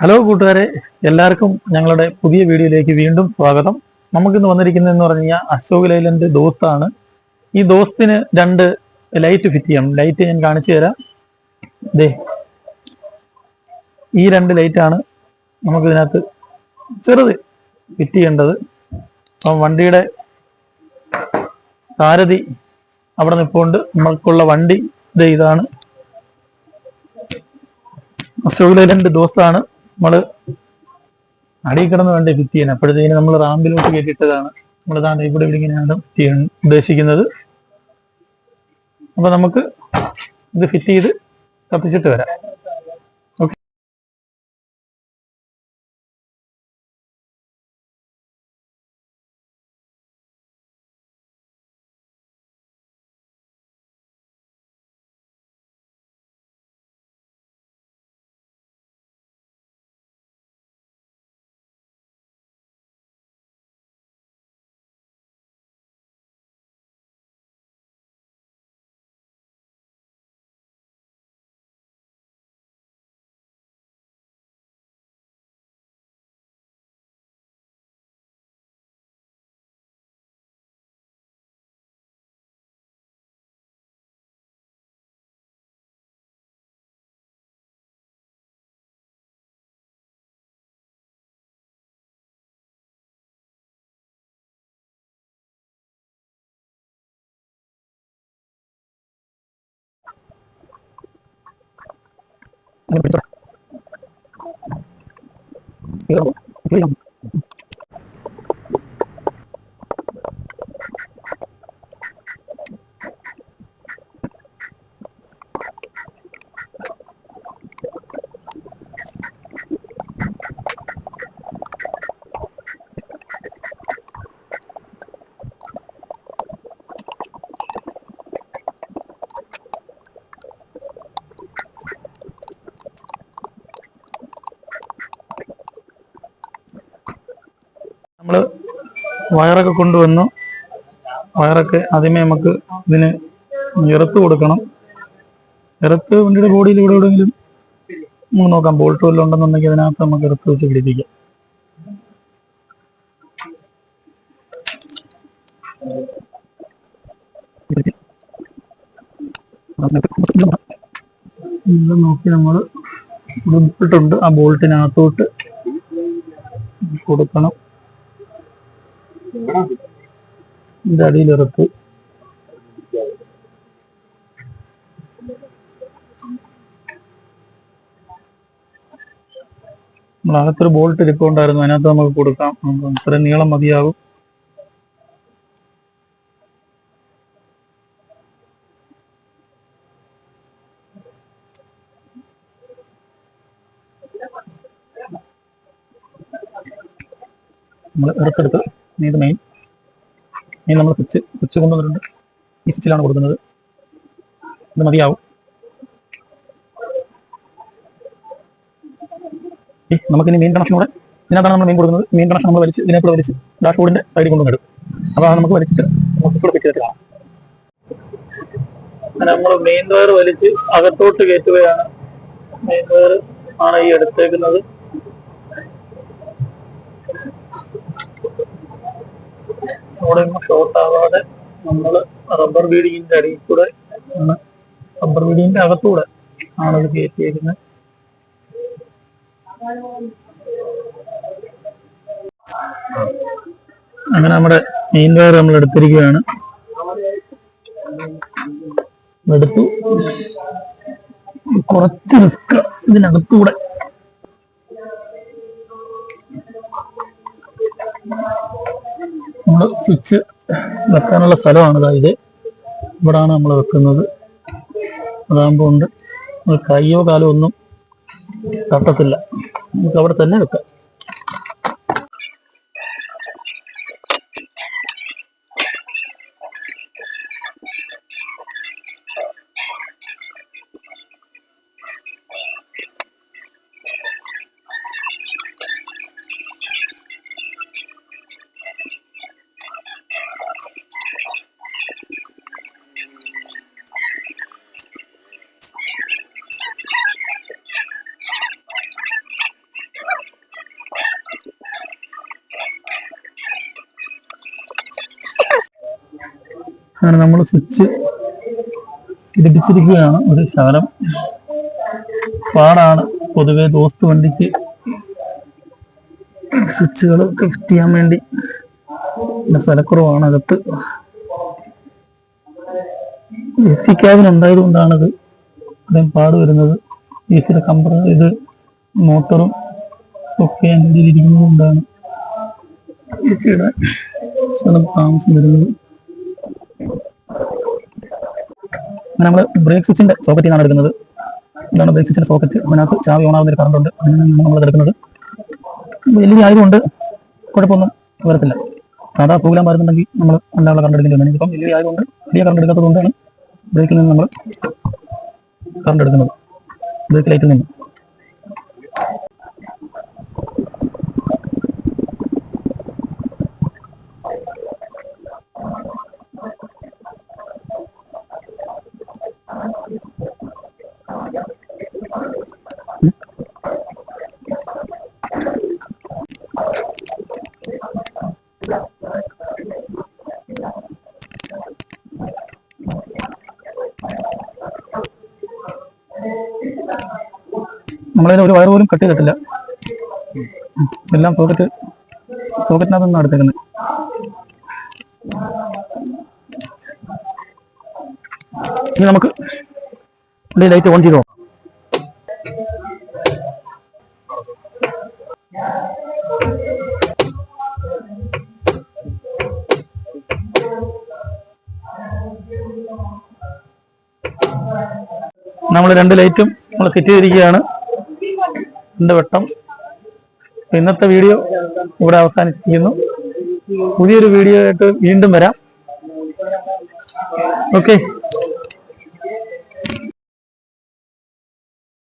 Hello കൂട്ടുകാരെ എല്ലാവർക്കും ഞങ്ങളുടെ പുതിയ വീഡിയോയിലേക്ക് വീണ്ടും സ്വാഗതം. നമുക്കിന്ന് വന്നിരിക്കുന്നത് എന്ന് പറഞ്ഞു കഴിഞ്ഞാൽ അശോക് ലൈലൻഡ് ദോസ്താണ്. ഈ ദോസ്തിന് രണ്ട് ലൈറ്റ് ഫിറ്റ് ചെയ്യണം. ലൈറ്റ് ഞാൻ കാണിച്ചു തരാം. ദേ ഈ രണ്ട് ലൈറ്റാണ് നമുക്കിതിനകത്ത് ചെറുത് ഫിറ്റ് ചെയ്യേണ്ടത്. അപ്പം വണ്ടിയുടെ സാരഥി അവിടെ നിൽപ്പുണ്ട് നമ്മൾക്കുള്ള വണ്ടി ഇതാണ്. അശോക് ലൈലൻഡ് ദോസ്താണ്. നമ്മൾ അടിയിൽ കിടന്ന് വേണ്ട ഫിറ്റ് ചെയ്യാൻ അപ്പോഴത്തേന് നമ്മൾ റാമ്പിലോട്ട് കയറ്റിയിട്ടതാണ്. നമ്മൾ ഇതാണ് ഇവിടെ ഇവിടെ ഇങ്ങനെയാണ് ചെയ്യാൻ ഉദ്ദേശിക്കുന്നത്. അപ്പൊ നമുക്ക് ഇത് ഫിറ്റ് ചെയ്ത് കത്തിച്ചിട്ട് വരാം. Yo, yo, yang. നമ്മൾ വയറൊക്കെ കൊണ്ടുവന്നു വയറൊക്കെ ആദ്യമേ നമുക്ക് ഇതിന് ഇറത്ത് കൊടുക്കണം. ഇറത്ത് വണ്ടിയുടെ ബോഡിയിൽ ഇവിടെ എവിടെയെങ്കിലും നമുക്ക് നോക്കാം. ബോൾട്ട് വല്ലതും ഉണ്ടെന്നുണ്ടെങ്കിൽ അതിനകത്ത് നമുക്ക് ഇറത്ത് വെച്ച് പിടിപ്പിക്കാം. നോക്കി നമ്മൾ ഇട്ടിട്ടുണ്ട് ആ ബോൾട്ടിനകത്തോട്ട് കൊടുക്കണം. ഇതിന്റെ അടിയിലിറത്ത് നമ്മളകത്തൊരു ബോൾട്ട് ഇരിപ്പുണ്ടായിരുന്നു അതിനകത്ത് നമുക്ക് കൊടുക്കാം. നമുക്ക് നീളം മതിയാകും. നമ്മൾ ഇറക്കെടുത്ത് ഇത് മെയിൻ മെയിൻ നമ്മൾ സ്വിച്ച് സ്വിച്ച് കൊണ്ടുവന്നിട്ടുണ്ട് ഈ സ്വിച്ചിലാണ് കൊടുക്കുന്നത്. ഇത് മതിയാവും. നമുക്ക് നമുക്കിനി മെയിൻ കണക്ഷൻ കൂടെ ഇതിനകത്താണ് നമ്മൾ മെയിൻ കൊടുക്കുന്നത്. മെയിൻ കണക്ഷൻ നമ്മൾ വലിച്ച് ഇതിനെ കൂടെ വലിച്ച് ഡാഷ് ബോർഡിന്റെ സൈഡിൽ കൊണ്ടുവന്നിടും അപ്പോൾ നമുക്ക് വലിച്ചിട്ട് കൂടെ ഫിറ്റ് നമ്മൾ മെയിൻ വയർ വലിച്ച് അകത്തോട്ട് കയറ്റുകയാണ്. മെയിൻ വയർ ആണ് ഈ എടുത്തേക്കുന്നത്. അവിടെ ഷോർട്ട് ആവാതെ നമ്മൾ റബ്ബർ ബീഡിങ്ങിന്റെ അടിയിൽ കൂടെ റബ്ബർ ബീഡിങ്ങിന്റെ അകത്തൂടെ ആണ് ഇത് കയറ്റിയേക്കുന്നത്. അങ്ങനെ നമ്മുടെ മെയിൻ വയർ നമ്മൾ എടുത്തിരിക്കുകയാണ്. എടുത്തു. കുറച്ച് റിസ്ക് ഇതിനകത്തൂടെ നമ്മൾ സ്വിച്ച് വെക്കാനുള്ള സ്ഥലമാണ് ഇതാ. ഇവിടാണ് നമ്മൾ വെക്കുന്നത്. അതാകുമ്പോൾ ഉണ്ട്. കൈയോ കാലോ ഒന്നും തട്ടത്തില്ല. നമുക്ക് അവിടെ തന്നെ വെക്കാം. അങ്ങനെ നമ്മൾ സ്വിച്ച് ഘടിപ്പിച്ചിരിക്കുകയാണ്. ഒരു ശകലം പാടാണ്. പൊതുവെ ദോസ്ത് വണ്ടിക്ക് സ്വിച്ചുകൾ ഫിറ്റ് ചെയ്യാൻ വേണ്ടി സ്ഥലക്കുറവാണ് അകത്ത്. എ സി ക്യാബിൻ ഉണ്ടായത് കൊണ്ടാണത് ഇത്രയും പാട് വരുന്നത്. എ സിയുടെ കമ്പർ ഇത് മോട്ടറും ഒക്കെ അതിന്റെ ഇരിക്കുന്നത് കൊണ്ടാണ് സ്ഥലം താമസം വരുന്നത്. നമ്മൾ ബ്രേക്ക് സ്വിച്ചിന്റെ സോക്കറ്റിൽ നിന്നാണ് എടുക്കുന്നത്. ഇതാണ് ബ്രേക്ക് സ്വിച്ചിന്റെ സോക്കറ്റ് അതിനകത്ത് ചാവി ഓണാവുന്ന ഒരു കറണ്ട് ഉണ്ട്. അങ്ങനെയാണ് നമ്മൾ എടുക്കുന്നത്. വലിയ ആയതുകൊണ്ട് കുഴപ്പമൊന്നും വരത്തില്ല. സാധാ പ്രോഗ്രാം വരുന്നുണ്ടെങ്കിൽ നമ്മൾ അല്ലാതെ കറണ്ട് എടുക്കേണ്ടി വന്നു ഇപ്പം വലിയ ആയതുകൊണ്ട് വലിയ കറണ്ട് എടുക്കാത്തത് കൊണ്ടാണ് ബ്രേക്കിൽ നിന്ന് നമ്മൾ കറണ്ട് എടുക്കുന്നത്. ബ്രേക്ക് ലൈറ്റിൽ നിന്ന്. നമ്മളതിന് ഒരു വയർ പോലും കട്ട് ചെയ്തിട്ടില്ല. എല്ലാം പോക്കറ്റ് പോക്കറ്റിനകത്ത് നിന്നാണ് എടുത്തേക്കുന്നത്. ഇനി നമുക്ക് ലൈറ്റ് ഓൺ ചെയ്തോ നമ്മൾ രണ്ട് ലൈറ്റും നമ്മൾ സെറ്റ് ചെയ്തിരിക്കുകയാണ്. രണ്ട് വെട്ടം. ഇന്നത്തെ വീഡിയോ ഇവിടെ അവസാനിപ്പിക്കുന്നു. പുതിയൊരു വീഡിയോ ആയിട്ട് വീണ്ടും വരാം. ഓക്കെ.